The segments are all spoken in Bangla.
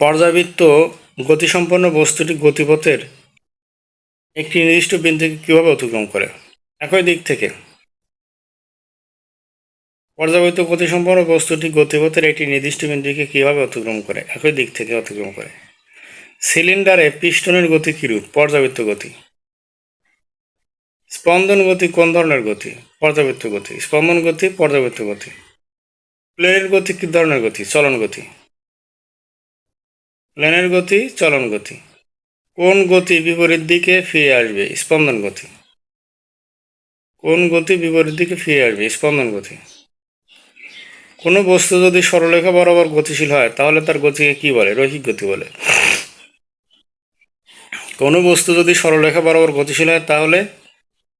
পর্যাবৃত্ত গতিসম্পন্ন বস্তুটি গতিপথের একটি নির্দিষ্ট বিন্দুকে কীভাবে অতিক্রম করে? একই দিক থেকে। পর্যাবৃত্ত গতিসম্পন্ন বস্তুটি গতিপথের একটি নির্দিষ্ট বিন্দুকে কীভাবে অতিক্রম করে? একই দিক থেকে অতিক্রম করে। সিলিন্ডারে পিস্টনের গতি কিরূপ? পর্যাবৃত্ত গতি। স্পন্দন গতি কোন ধরনের গতি? পর্যাবৃত্ত গতি। স্পন্দন গতি পর্যাবৃত্ত গতি। প্লেনের গতি কি ধরনের গতি? চলন গতি। প্লেনের গতি, চলন গতি। কোন গতি বিপরীত দিকে ফিরে আসবে? স্পন্দন গতি। কোন গতি বিপরীত দিকে ফিরে আসবে? স্পন্দন গতি। কোনো বস্তু যদি সরলরেখা বরাবর গতিশীল হয়, তাহলে তার গতিকে কি বলে? রৈখিক গতি বলে। কোনো বস্তু যদি সরলরেখা বরাবর গতিশীল হয়, তাহলে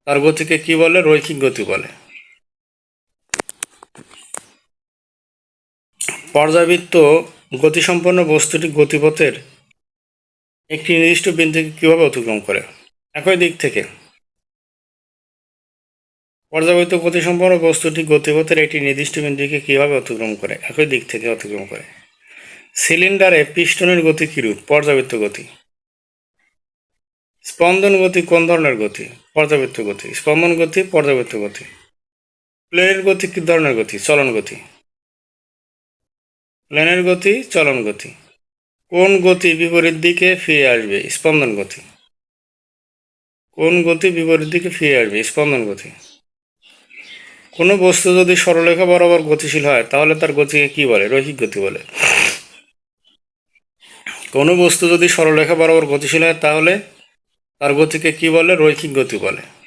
তার গতিকে কি বলে? রৈখিক গতি বলে। পর্যাবৃত্ত গতিসম্পন্ন বস্তুটি গতিপথের একটি নির্দিষ্ট বিন্দুকে কীভাবে অতিক্রম করে? একই দিক থেকে। পর্যাবৃত্ত গতিসম্পন্ন বস্তুটি গতিপথের একটি নির্দিষ্ট বিন্দুকে কীভাবে অতিক্রম করে? একই দিক থেকে অতিক্রম করে। সিলিন্ডারে পিস্টনের গতি কিরূপ? পর্যাবৃত্ত গতি। স্পন্দন গতি কোন ধরনের গতি? পর্যাবৃত্ত গতি। স্পন্দন গতি, পর্যাবৃত্ত গতি। প্লেনের গতি কি ধরনের গতি? চলন গতি। প্লেনের গতি, চলন গতি। কোন গতি বিপরীত দিকে ফিরে আসবে? স্পন্দন গতি। কোন গতি বিপরীত দিকে ফিরে আসবে? স্পন্দন গতি। কোনো বস্তু যদি সরলরেখা বরাবর গতিশীল হয়, তাহলে তার গতিকে কি বলে? রৈখিক গতি বলে। কোনো বস্তু যদি সরলরেখা বরাবর গতিশীল হয়, তাহলে তার গতিকে কি বলে? রৈখিক গতি বলে।